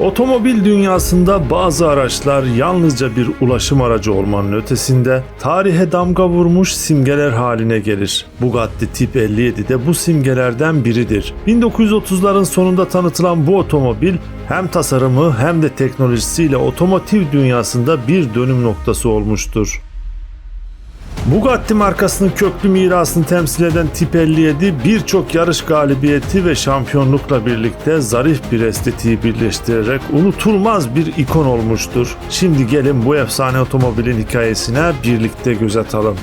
Otomobil dünyasında bazı araçlar yalnızca bir ulaşım aracı olmanın ötesinde tarihe damga vurmuş simgeler haline gelir. Bugatti Tip 57 de bu simgelerden biridir. 1930'ların sonunda tanıtılan bu otomobil hem tasarımı hem de teknolojisiyle otomotiv dünyasında bir dönüm noktası olmuştur. Bugatti markasının köklü mirasını temsil eden Tip 57 birçok yarış galibiyeti ve şampiyonlukla birlikte zarif bir estetiği birleştirerek unutulmaz bir ikon olmuştur. Şimdi gelin bu efsane otomobilin hikayesine birlikte göz atalım.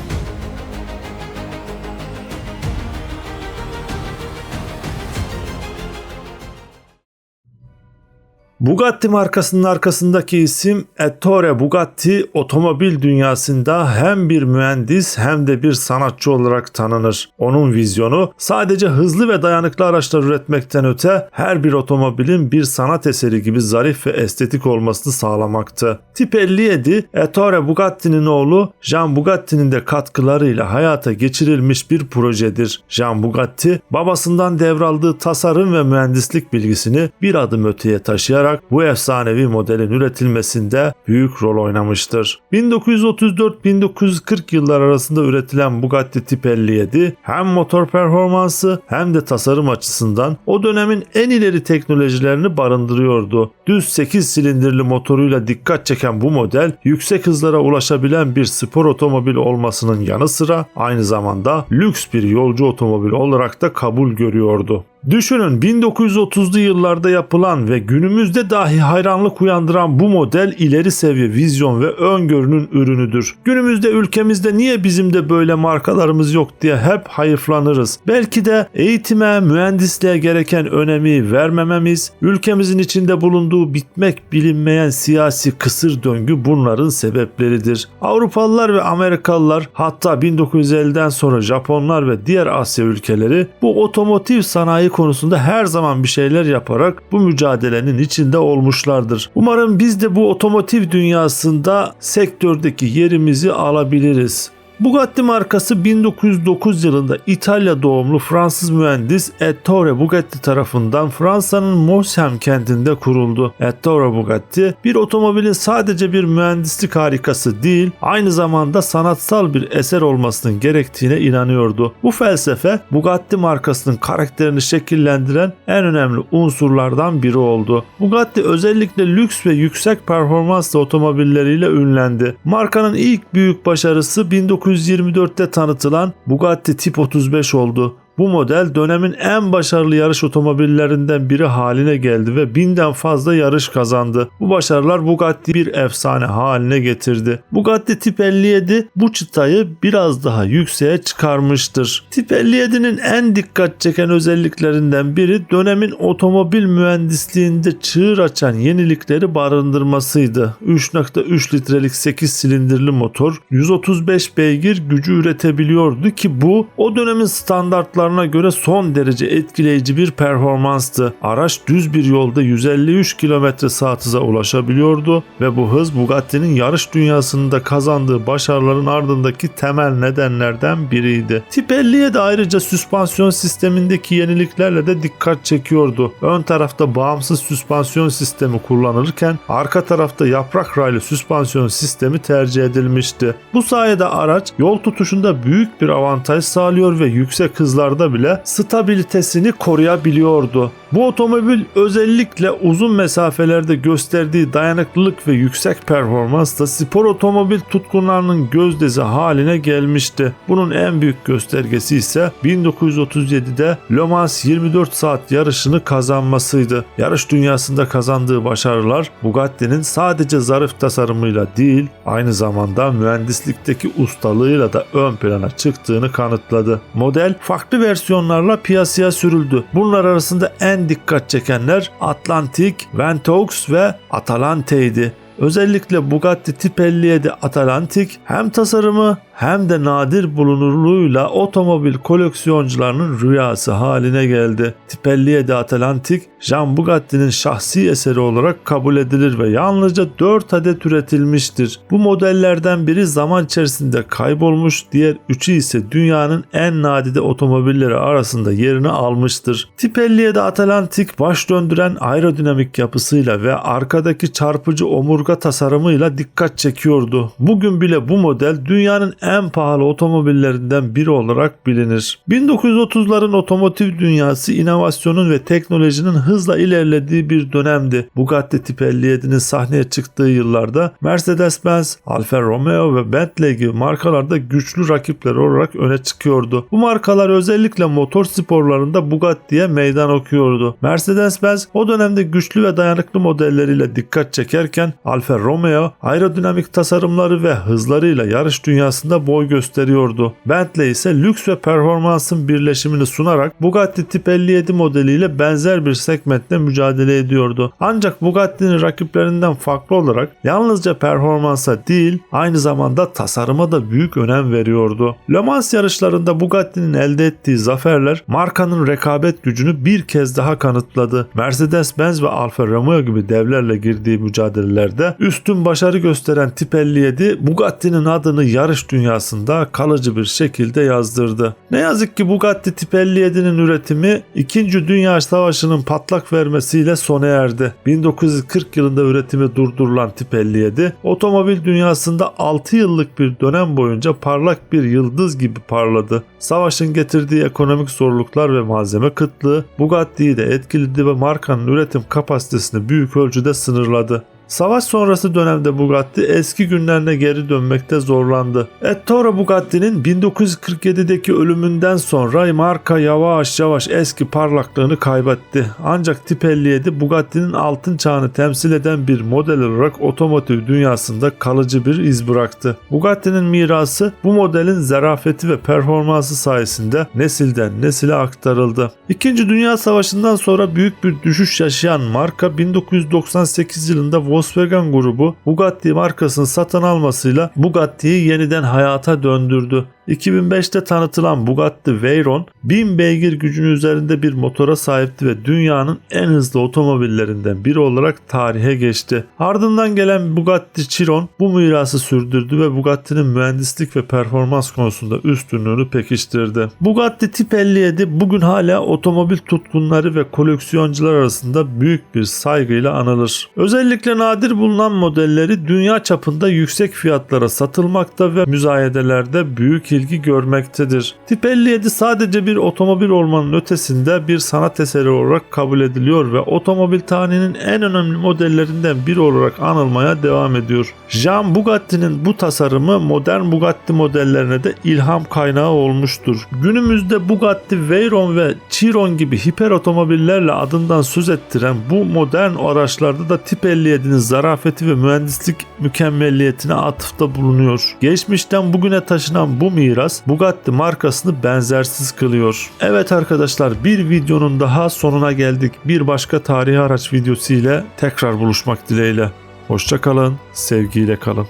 Bugatti markasının arkasındaki isim Ettore Bugatti otomobil dünyasında hem bir mühendis hem de bir sanatçı olarak tanınır. Onun vizyonu sadece hızlı ve dayanıklı araçlar üretmekten öte her bir otomobilin bir sanat eseri gibi zarif ve estetik olmasını sağlamaktı. Tip 57 Ettore Bugatti'nin oğlu Jean Bugatti'nin de katkılarıyla hayata geçirilmiş bir projedir. Jean Bugatti babasından devraldığı tasarım ve mühendislik bilgisini bir adım öteye taşıyarak bu efsanevi modelin üretilmesinde büyük rol oynamıştır. 1934-1940 yıllar arasında üretilen Bugatti Tip 57 hem motor performansı hem de tasarım açısından o dönemin en ileri teknolojilerini barındırıyordu. Düz 8 silindirli motoruyla dikkat çeken bu model yüksek hızlara ulaşabilen bir spor otomobil olmasının yanı sıra aynı zamanda lüks bir yolcu otomobil olarak da kabul görüyordu. Düşünün 1930'lu yıllarda yapılan ve günümüzde dahi hayranlık uyandıran bu model ileri seviye vizyon ve öngörünün ürünüdür. Günümüzde ülkemizde niye bizim de böyle markalarımız yok diye hep hayıflanırız. Belki de eğitime, mühendisliğe gereken önemi vermememiz, ülkemizin içinde bulunduğu bitmek bilinmeyen siyasi kısır döngü bunların sebepleridir. Avrupalılar ve Amerikalılar hatta 1950'den sonra Japonlar ve diğer Asya ülkeleri bu otomotiv sanayi konusunda her zaman bir şeyler yaparak bu mücadelenin içinde olmuşlardır. Umarım biz de bu otomotiv dünyasında sektördeki yerimizi alabiliriz. Bugatti markası 1909 yılında İtalya doğumlu Fransız mühendis Ettore Bugatti tarafından Fransa'nın Moshem kentinde kuruldu. Ettore Bugatti bir otomobilin sadece bir mühendislik harikası değil, aynı zamanda sanatsal bir eser olmasının gerektiğine inanıyordu. Bu felsefe Bugatti markasının karakterini şekillendiren en önemli unsurlardan biri oldu. Bugatti özellikle lüks ve yüksek performanslı otomobilleriyle ünlendi. Markanın ilk büyük başarısı 19 1924'te tanıtılan Bugatti Tip 35 oldu. Bu model dönemin en başarılı yarış otomobillerinden biri haline geldi ve binden fazla yarış kazandı. Bu başarılar Bugatti bir efsane haline getirdi. Bugatti Tip 57 bu çıtayı biraz daha yükseğe çıkarmıştır. Tip 57'nin en dikkat çeken özelliklerinden biri dönemin otomobil mühendisliğinde çığır açan yenilikleri barındırmasıydı. 3.3 litrelik 8 silindirli motor 135 beygir gücü üretebiliyordu ki bu o dönemin standartları şartlarına göre son derece etkileyici bir performanstı. Araç düz bir yolda 153 km saat hıza ulaşabiliyordu ve bu hız Bugatti'nin yarış dünyasında kazandığı başarıların ardındaki temel nedenlerden biriydi. Tip 50'ye de ayrıca süspansiyon sistemindeki yeniliklerle de dikkat çekiyordu. Ön tarafta bağımsız süspansiyon sistemi kullanılırken arka tarafta yaprak raylı süspansiyon sistemi tercih edilmişti. Bu sayede araç yol tutuşunda büyük bir avantaj sağlıyor ve yüksek hızlar hızlarda bile stabilitesini koruyabiliyordu. Bu otomobil özellikle uzun mesafelerde gösterdiği dayanıklılık ve yüksek performansla spor otomobil tutkunlarının gözdesi haline gelmişti. Bunun en büyük göstergesi ise 1937'de Le Mans 24 saat yarışını kazanmasıydı. Yarış dünyasında kazandığı başarılar Bugatti'nin sadece zarif tasarımıyla değil aynı zamanda mühendislikteki ustalığıyla da ön plana çıktığını kanıtladı. Model farklı versiyonlarla piyasaya sürüldü. Bunlar arasında en dikkat çekenler Atlantic, Ventoux ve Atalante'ydi. Özellikle Bugatti Tip 57 Atlantic hem tasarımı hem de nadir bulunurluğuyla otomobil koleksiyoncularının rüyası haline geldi. Tipelliye de Atlantik, Jean Bugatti'nin şahsi eseri olarak kabul edilir ve yalnızca 4 adet üretilmiştir. Bu modellerden biri zaman içerisinde kaybolmuş, diğer üçü ise dünyanın en nadide otomobilleri arasında yerini almıştır. Tipelliye de Atlantik baş döndüren aerodinamik yapısıyla ve arkadaki çarpıcı omurga tasarımıyla dikkat çekiyordu. Bugün bile bu model dünyanın en pahalı otomobillerinden biri olarak bilinir. 1930'ların otomotiv dünyası inovasyonun ve teknolojinin hızla ilerlediği bir dönemdi. Bugatti Tip 57'nin sahneye çıktığı yıllarda Mercedes-Benz, Alfa Romeo ve Bentley gibi markalarda güçlü rakipler olarak öne çıkıyordu. Bu markalar özellikle motor sporlarında Bugatti'ye meydan okuyordu. Mercedes-Benz o dönemde güçlü ve dayanıklı modelleriyle dikkat çekerken Alfa Romeo aerodinamik tasarımları ve hızlarıyla yarış dünyasında boy gösteriyordu. Bentley ise lüks ve performansın birleşimini sunarak Bugatti Tip 57 modeliyle benzer bir segmentte mücadele ediyordu. Ancak Bugatti'nin rakiplerinden farklı olarak yalnızca performansa değil aynı zamanda tasarıma da büyük önem veriyordu. Le Mans yarışlarında Bugatti'nin elde ettiği zaferler markanın rekabet gücünü bir kez daha kanıtladı. Mercedes-Benz ve Alfa Romeo gibi devlerle girdiği mücadelelerde üstün başarı gösteren Tip 57 Bugatti'nin adını yarış dünyasında kalıcı bir şekilde yazdırdı. Ne yazık ki Bugatti Tip 57'nin üretimi 2. Dünya Savaşı'nın patlak vermesiyle sona erdi. 1940 yılında üretimi durdurulan Tip 57 otomobil dünyasında 6 yıllık bir dönem boyunca parlak bir yıldız gibi parladı. Savaşın getirdiği ekonomik zorluklar ve malzeme kıtlığı Bugatti'yi de etkiledi ve markanın üretim kapasitesini büyük ölçüde sınırladı. Savaş sonrası dönemde Bugatti eski günlerine geri dönmekte zorlandı. Ettore Bugatti'nin 1947'deki ölümünden sonra marka yavaş yavaş eski parlaklığını kaybetti. Ancak Tip 57 Bugatti'nin altın çağını temsil eden bir model olarak otomotiv dünyasında kalıcı bir iz bıraktı. Bugatti'nin mirası bu modelin zarafeti ve performansı sayesinde nesilden nesile aktarıldı. İkinci Dünya Savaşı'ndan sonra büyük bir düşüş yaşayan marka 1998 yılında Volkswagen grubu Bugatti markasını satın almasıyla Bugatti'yi yeniden hayata döndürdü. 2005'te tanıtılan Bugatti Veyron 1000 beygir gücünün üzerinde bir motora sahipti ve dünyanın en hızlı otomobillerinden biri olarak tarihe geçti. Ardından gelen Bugatti Chiron bu mirası sürdürdü ve Bugatti'nin mühendislik ve performans konusunda üstünlüğünü pekiştirdi. Bugatti Tip 57 bugün hala otomobil tutkunları ve koleksiyoncular arasında büyük bir saygıyla anılır. Özellikle nadir bulunan modelleri dünya çapında yüksek fiyatlara satılmakta ve müzayedelerde büyük ilgi görmektedir. Tip 57 sadece bir otomobil olmanın ötesinde bir sanat eseri olarak kabul ediliyor ve otomobil tarihinin en önemli modellerinden biri olarak anılmaya devam ediyor. Jean Bugatti'nin bu tasarımı modern Bugatti modellerine de ilham kaynağı olmuştur. Günümüzde Bugatti Veyron ve Chiron gibi hiper otomobillerle adından söz ettiren bu modern araçlarda da Tip 57'nin zarafeti ve mühendislik mükemmelliyetine atıfta bulunuyor. Geçmişten bugüne taşınan bu miras Bugatti markasını benzersiz kılıyor. Evet arkadaşlar bir videonun daha sonuna geldik. Bir başka tarihi araç videosu ile tekrar buluşmak dileğiyle. Hoşça kalın, sevgiyle kalın.